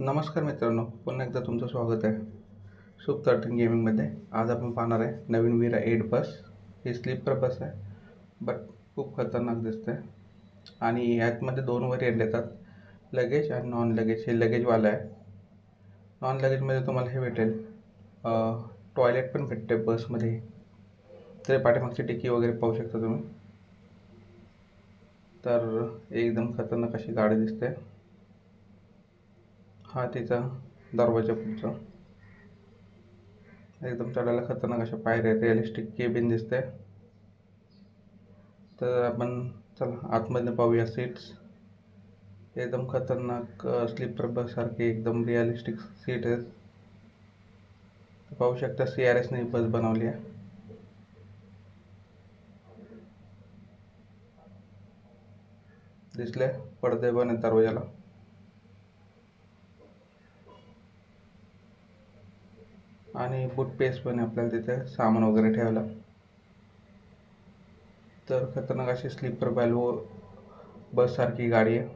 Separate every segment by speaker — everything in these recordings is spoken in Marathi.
Speaker 1: नमस्कार मित्रांनो पुन्हा एकदा तुमचं स्वागत आहे. सुप थर्टीन गेमिंगमध्ये आज आपण पाहणार आहे नवीन विरा एट बस. ही स्लीपर बस आहे बट खूप खतरनाक दिसते. आणि यातमध्ये दोन व्हेरियंट येतात लगेज आणि नॉन लगेज. हे लगेजवालं आहे. नॉन लगेजमध्ये तुम्हाला हे भेटेल. टॉयलेट पण भेटते बसमध्ये तरी पाठीमागची टिकी वगैरे पाहू शकता तुम्ही. तर एकदम खतरनाक अशी गाडी दिसते. हा तिचा दरवाजा पुढचा. एकदम चढायला खतरनाक अशा पायऱ्या रिअलिस्टिक केबिन दिसते तर आपण चला आतमध्ये पाहूया सीट्स एकदम खतरनाक स्लीपर बससारखे एकदम रिअलिस्टिक सीट आहेत पाहू शकता सी आर एसने बस बनवली आहे. दिसले पडदे पण आहेत दरवाजाला. आणि बूट पेस्ट पण आहे आपल्याला तिथे सामान वगैरे ठेवायला. तर खतरनाक अशी स्लीपर बॅल्वो बससारखी गाडी आहे.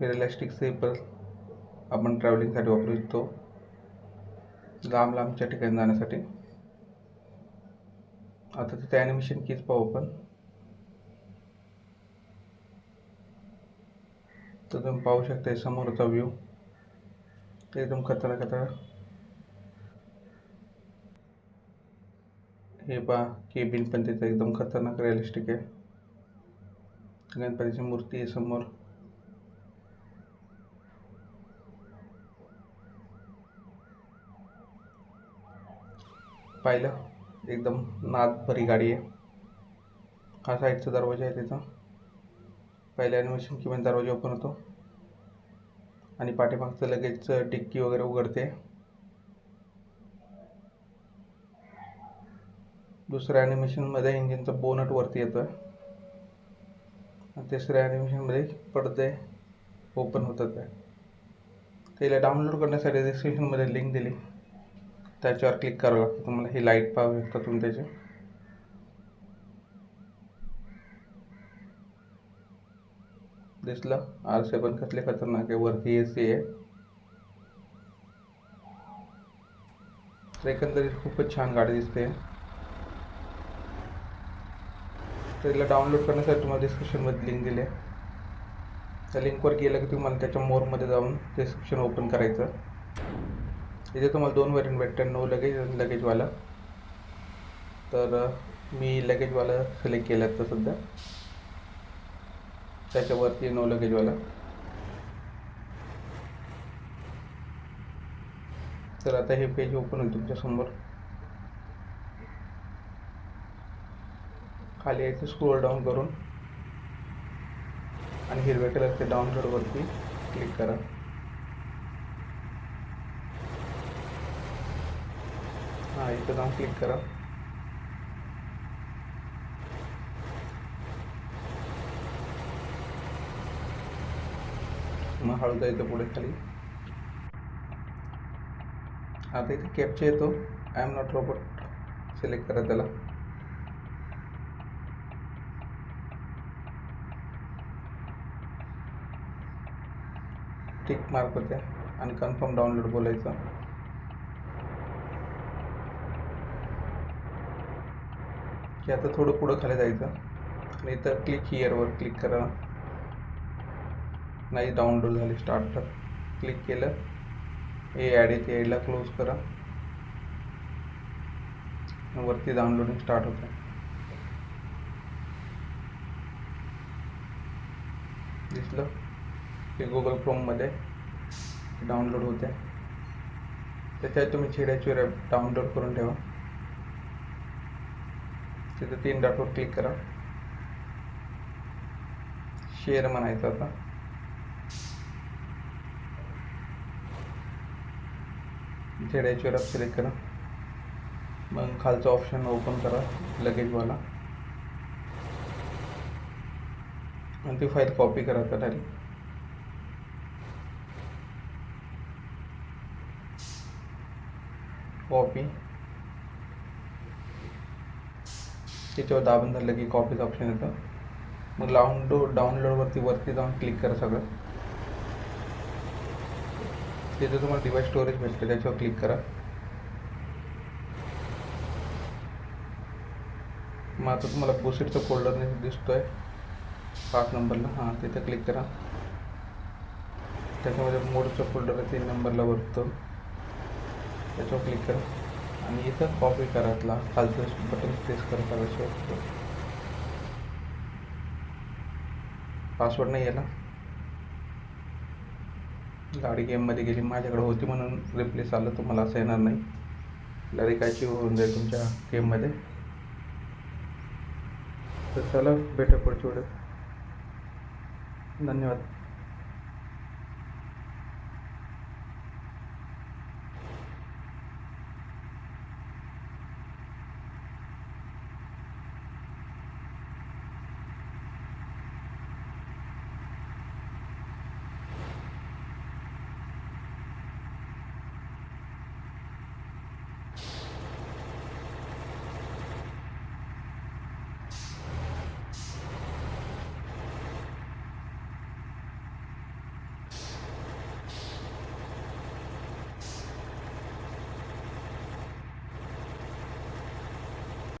Speaker 1: रिलॅस्टिक स्लीपर आपण ट्रॅव्हलिंगसाठी वापरू शकतो. लांब लांबच्या ठिकाणी जाण्यासाठी. आता तिथे ॲनिमेशन कीच पाहू आपण. तर तुम्ही पाहू शकता समोरचा व्ह्यू एकदम खतरनाक खतरा हे पहा केबिन पण त्याचं एकदम खतरनाक रिअलिस्टिक आहे. गणपतीची मूर्ती आहे समोर. पाहिलं? एकदम नाद भरी गाडी आहे. हा साईडचा दरवाजा आहे त्याचा पहिल्या ॲनिमेशन किंवा दरवाजा ओपन होतो. आणि पाठीमागचं लगेच डिक्की वगैरे उघडते. दुसऱ्या ॲनिमेशनमध्ये इंजिनचं बोनट वरती येतो आहे तिसऱ्या ॲनिमेशनमध्ये पडदे ओपन होतात. आहे त्याला डाउनलोड करण्यासाठी डिस्क्रिप्शनमध्ये लिंक दिली. त्याच्यावर क्लिक करावं लागतं. तुम्हाला ही लाइट पाहू शकता तुम्ही त्याची दिसलं? आरसे पण कसले खतरनाक आहे. वरती ए सी आहे. एकंदरीत खूपच छान गाडी दिसते. त्याला डाउनलोड करण्यासाठी तुम्हाला डिस्क्रिप्शनमध्ये लिंक दिली आहे. त्या लिंकवर गेलं की तुम्हाला त्याच्या मोरमध्ये जाऊन डिस्क्रिप्शन ओपन करायचं. इथे तुम्हाला दोन व्हेरियंट भेटतात नो लगेज आणि लगेजवाला तर मी लगेजवाला सिलेक्ट केला आहे सध्या. त्याच्यावरती नो लगेजवाला तर आता हे पेज ओपन होईल तुमच्यासमोर खाली यायचं स्क्रोल डाऊन करून. आणि हिरव्या कलरच्या डाउनलोडवरती क्लिक करा. हां इथं जाऊन क्लिक करा. मग हळू जायचं पुढे खाली. आता इथे कॅपचा येतो. I am not robot select करा त्याला. टिक मार्क होते आणि कन्फर्म डाउनलोड बोलायचं. की आता थोडं पुढं खाली जायचं. आणि इथं क्लिक हिअरवर क्लिक करा. नाही डाउनलोड झाली स्टार्ट क्लिक केलं. हे ॲड येते ॲडला क्लोज करा. वरती डाउनलोडिंग स्टार्ट होतं. दिसलं? हे गुगल क्रोममध्ये डाउनलोड होते त्याच्यात तुम्ही छेड्याची ॲप डाउनलोड करून ठेवा. तिथं तीन डॉटवर क्लिक करा. शेअर म्हणायचं आता. छेड्याची रॅप सिलेक्ट करा. मग खालचं ऑप्शन ओपन करा लगेजवाला आणि ती फाईल कॉपी करा आता डायरेक्ट कॉपी त्याच्यावर दाबून धरलं की कॉपीचं ऑप्शन येतं. मग डाउनलोड डाउनलोडवरती वरती जाऊन क्लिक करा सगळं. तिथे तुम्हाला डिवाइस स्टोरेज भेटते त्याच्यावर क्लिक करा. मग आता तुम्हाला पोसिटचा फोल्डर दिसतो आहे पाच नंबरला हां तिथे क्लिक करा. त्याच्यामध्ये मोडचं फोल्डर आहे तीन नंबरला वरतो. त्याच्यावर क्लिक करा. आणि इथं कॉपी करातला खालचं बटन प्रेस करा करायचं पासवर्ड नाही याला. गाडी गेममध्ये गेली. माझ्याकडे होती म्हणून रिप्लेस आलं. तुम्हाला असं येणार नाही. डायरेक्ट होऊन जाईल तुमच्या गेममध्ये तर चला भेटा पुढच्या वेळेस धन्यवाद.